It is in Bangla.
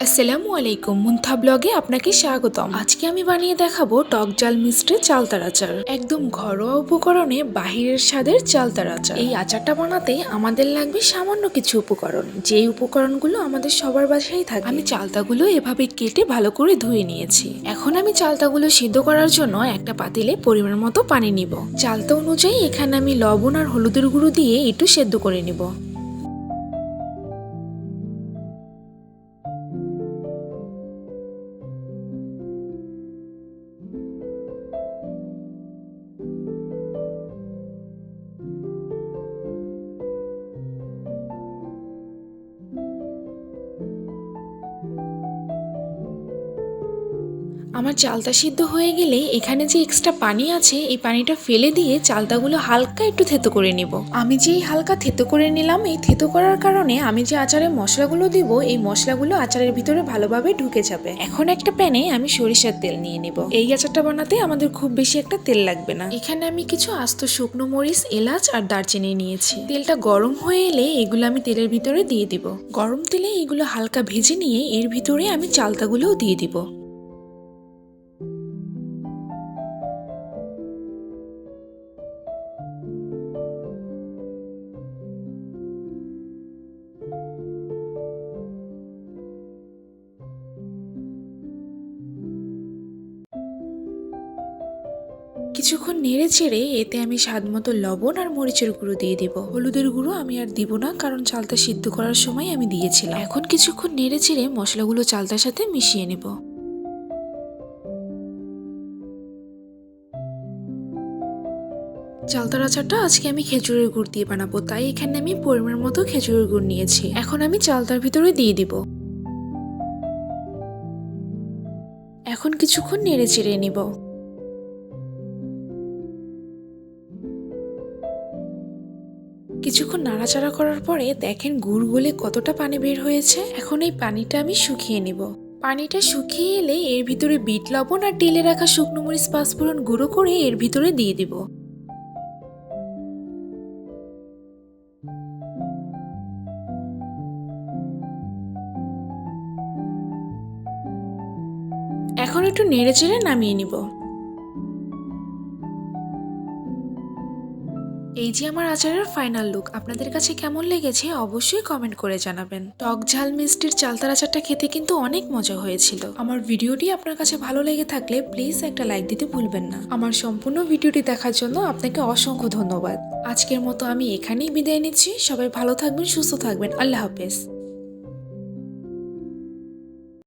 আসসালামু আলাইকুম, মুন্থা ব্লগে আপনাকে স্বাগতম। আজকে আমি বানিয়ে দেখাবো টক জাল মিষ্টি চালতার আচার। একদম ঘরোয়া উপকরণে বাহিরের স্বাদের চালতার আচার। এই আচারটা বানাতে আমাদের লাগবে সামান্য কিছু উপকরণ। যেই উপকরণগুলো আমাদের সবার বাসায় থাকে, আমি চালতাগুলো এভাবে কেটে ভালো করে ধুয়ে নিয়েছি। এখন আমি চালতাগুলো সিদ্ধ করার জন্য একটা পাতিলে পরিমাণ মতো পানি নিব। চালতা অনুযায়ী এখানে আমি লবণ আর হলুদের গুঁড়ো দিয়ে একটু সেদ্ধ করে নিব। আমার চালতা সিদ্ধ হয়ে গেলে এখানে যে এক্সট্রা পানি আছে, এই পানিটা ফেলে দিয়ে চালতাগুলো হালকা একটু থেতো করে নিব। আমি যে হালকা থেতো করে নিলাম, এই থেতো করার কারণে আমি যে আচারে মশলাগুলো দিব, এই মশলাগুলো আচারের ভিতরে ভালোভাবে ঢুকে যাবে। এখন একটা প্যানে আমি সরিষার তেল নিয়ে নিব। এই আচারটা বানাতে আমাদের খুব বেশি একটা তেল লাগবে না। এখানে আমি কিছু আস্ত শুকনো মরিচ, এলাচ আর দারচিনি নিয়েছি। তেলটা গরম হয়ে এলে এগুলো আমি তেলের ভিতরে দিয়ে দিব। গরম তেলে এগুলো হালকা ভেজে নিয়ে এর ভিতরে আমি চালতাগুলোও দিয়ে দিব। কিছুক্ষণ নেড়ে চেড়ে এতে আমি স্বাদ মতো লবণ আর মরিচের গুঁড়ো দিয়ে দেবো। হলুদের গুঁড়ো আমি আর দিব না, কারণ চালটা সিদ্ধ করার সময় আমি দিয়েছিলাম। এখন কিছুক্ষণ নেড়ে চেড়ে মশলাগুলো চালতার সাথে মিশিয়ে নেব। চালতার আচারটা আজকে আমি খেজুরের গুড় দিয়ে বানাবো, তাই এখানে আমি পরিমাণ মতো খেজুরের গুড় নিয়েছি। এখন আমি চালতার ভিতরে দিয়ে দিব। এখন কিছুক্ষণ নেড়ে চেড়ে নিব। কিছুক্ষণ নাড়াচাড়া করার পরে দেখেন গুড় গলে কতটা পানি বের হয়েছে। এখন এই পানিটা আমি শুকিয়ে নিব। পানিটা শুকিয়ে এলে এর ভিতরে বিট লবণ আর টেলে রাখা শুকনো মরিচ পাঁচফোড়ন গুঁড়ো করে এর ভিতরে দিয়ে দিব। এখন একটু নেড়ে চেড়ে নামিয়ে নিব। এই যে আমার আচারের ফাইনাল লুক আপনাদের কাছে কেমন লেগেছে অবশ্যই কমেন্ট করে জানাবেন। টক ঝাল মিষ্টির চালতার আচারটা খেতে কিন্তু অনেক মজা হয়েছিল। আমার ভিডিওটি আপনার কাছে ভালো লেগে থাকলে প্লিজ একটা লাইক দিতে ভুলবেন না। আমার সম্পূর্ণ ভিডিওটি দেখার জন্য আপনাকে অসংখ্য ধন্যবাদ। আজকের মতো আমি এখানেই বিদায় নিচ্ছি। সবাই ভালো থাকবেন, সুস্থ থাকবেন। আল্লাহ হাফেজ।